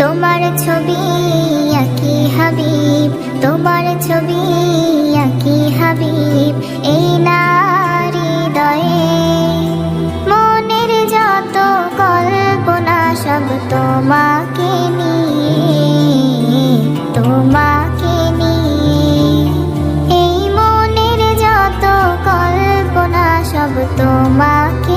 তোমার ছবি আঁকি হাবিব, তোমার ছবি আঁকি হাবিব, এই নারী দয়ে। মনের যত কল্পনা সব তোমাকে নিয়ে তোমাকে নিয়ে। এই মনের যত কল্পনা সব তোমাকে